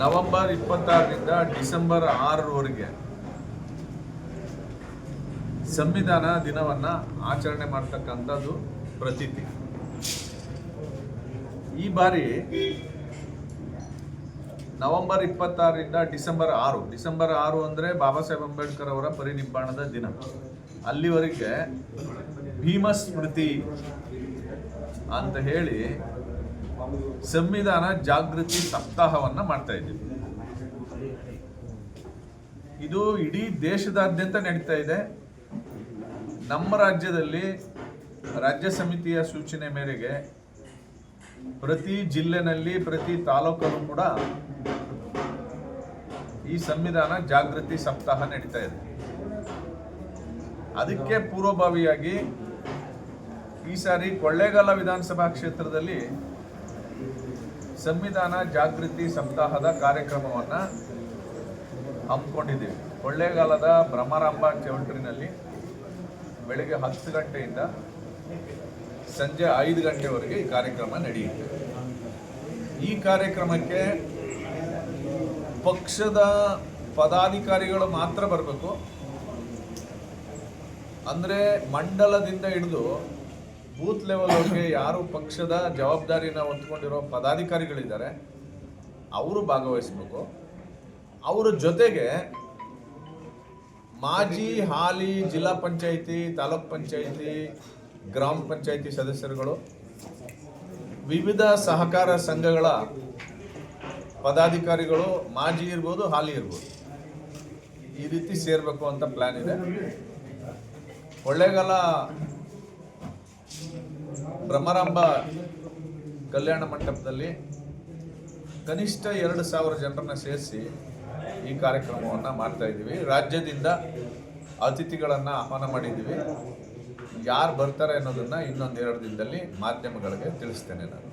November ಇಪ್ಪತ್ತಾರರಿಂದ December ಆರರವರೆಗೆ ಸಂವಿಧಾನ ದಿನವನ್ನ ಆಚರಣೆ ಮಾಡ್ತಕ್ಕಂಥದ್ದು ಪ್ರತೀತಿ. ಈ ಬಾರಿ ನವೆಂಬರ್ ಇಪ್ಪತ್ತಾರರಿಂದ ಡಿಸೆಂಬರ್ ಆರು ಡಿಸೆಂಬರ್ ಆರು ಅಂದರೆ ಬಾಬಾ ಸಾಹೇಬ್ ಅಂಬೇಡ್ಕರ್ ಅವರ ಪರಿನಿಬ್ಬಾಣದ ದಿನ. ಅಲ್ಲಿವರೆಗೆ ಭೀಮಸ್ಮೃತಿ ಅಂತ ಹೇಳಿ ಸಂವಿಧಾನ ಜಾಗೃತಿ ಸಪ್ತಾಹವನ್ನು ಮಾಡ್ತಾ ಇದ್ದೀವಿ. ಇದು ಇಡೀ ದೇಶದಾದ್ಯಂತ ನಡೀತಾ ಇದೆ. ನಮ್ಮ ರಾಜ್ಯದಲ್ಲಿ ರಾಜ್ಯ ಸಮಿತಿಯ ಸೂಚನೆ ಮೇರೆಗೆ ಪ್ರತಿ ಜಿಲ್ಲೆನಲ್ಲಿ ಪ್ರತಿ ತಾಲೂಕಲ್ಲೂ ಕೂಡ ಈ ಸಂವಿಧಾನ ಜಾಗೃತಿ ಸಪ್ತಾಹ ನಡೀತಾ ಇದೆ. ಅದಕ್ಕೆ ಪೂರ್ವಭಾವಿಯಾಗಿ ಈ ಸಾರಿ ಕೊಳ್ಳೇಗಾಲ ವಿಧಾನಸಭಾ ಕ್ಷೇತ್ರದಲ್ಲಿ ಸಂವಿಧಾನ ಜಾಗೃತಿ ಸಪ್ತಾಹದ ಕಾರ್ಯಕ್ರಮವನ್ನು ಹಮ್ಮಿಕೊಂಡಿದ್ದೀವಿ. ಕೊಳ್ಳೇಗಾಲದ ಭ್ರಮರಾಂಬ ಚೌಲ್ಟ್ರಿನಲ್ಲಿ ಬೆಳಗ್ಗೆ ಹತ್ತು ಗಂಟೆಯಿಂದ ಸಂಜೆ ಐದು ಗಂಟೆವರೆಗೆ ಈ ಕಾರ್ಯಕ್ರಮ ನಡೆಯುತ್ತೆ. ಈ ಕಾರ್ಯಕ್ರಮಕ್ಕೆ ಪಕ್ಷದ ಪದಾಧಿಕಾರಿಗಳು ಮಾತ್ರ ಬರಬೇಕು. ಅಂದರೆ ಮಂಡಲದಿಂದ ಹಿಡಿದು ಬೂತ್ ಲೆವೆಲ್ಗೆ ಯಾರು ಪಕ್ಷದ ಜವಾಬ್ದಾರಿನ ಹೊಂದ್ಕೊಂಡಿರೋ ಪದಾಧಿಕಾರಿಗಳಿದ್ದಾರೆ, ಅವರು ಭಾಗವಹಿಸಬೇಕು. ಅವರ ಜೊತೆಗೆ ಮಾಜಿ ಹಾಲಿ ಜಿಲ್ಲಾ ಪಂಚಾಯಿತಿ, ತಾಲೂಕ್ ಪಂಚಾಯಿತಿ, ಗ್ರಾಮ ಪಂಚಾಯಿತಿ ಸದಸ್ಯರುಗಳು, ವಿವಿಧ ಸಹಕಾರ ಸಂಘಗಳ ಪದಾಧಿಕಾರಿಗಳು, ಮಾಜಿ ಇರ್ಬೋದು, ಹಾಲಿ ಇರ್ಬೋದು, ಈ ರೀತಿ ಸೇರಬೇಕು ಅಂತ ಪ್ಲಾನ್ ಇದೆ. ಕೊಳ್ಳೇಗಾಲ ಭ್ರಮರಾಂಬ ಕಲ್ಯಾಣ ಮಂಟಪದಲ್ಲಿ ಕನಿಷ್ಠ ಎರಡು ಸಾವಿರ ಜನರನ್ನು ಸೇರಿಸಿ ಈ ಕಾರ್ಯಕ್ರಮವನ್ನು ಮಾಡ್ತಾ ಇದ್ದೀವಿ. ರಾಜ್ಯದಿಂದ ಅತಿಥಿಗಳನ್ನು ಆಹ್ವಾನ ಮಾಡಿದ್ದೀವಿ. ಯಾರು ಬರ್ತಾರೆ ಅನ್ನೋದನ್ನು ಇನ್ನೊಂದು ಎರಡು ದಿನದಲ್ಲಿ ಮಾಧ್ಯಮಗಳಿಗೆ ತಿಳಿಸ್ತೇನೆ ನಾನು.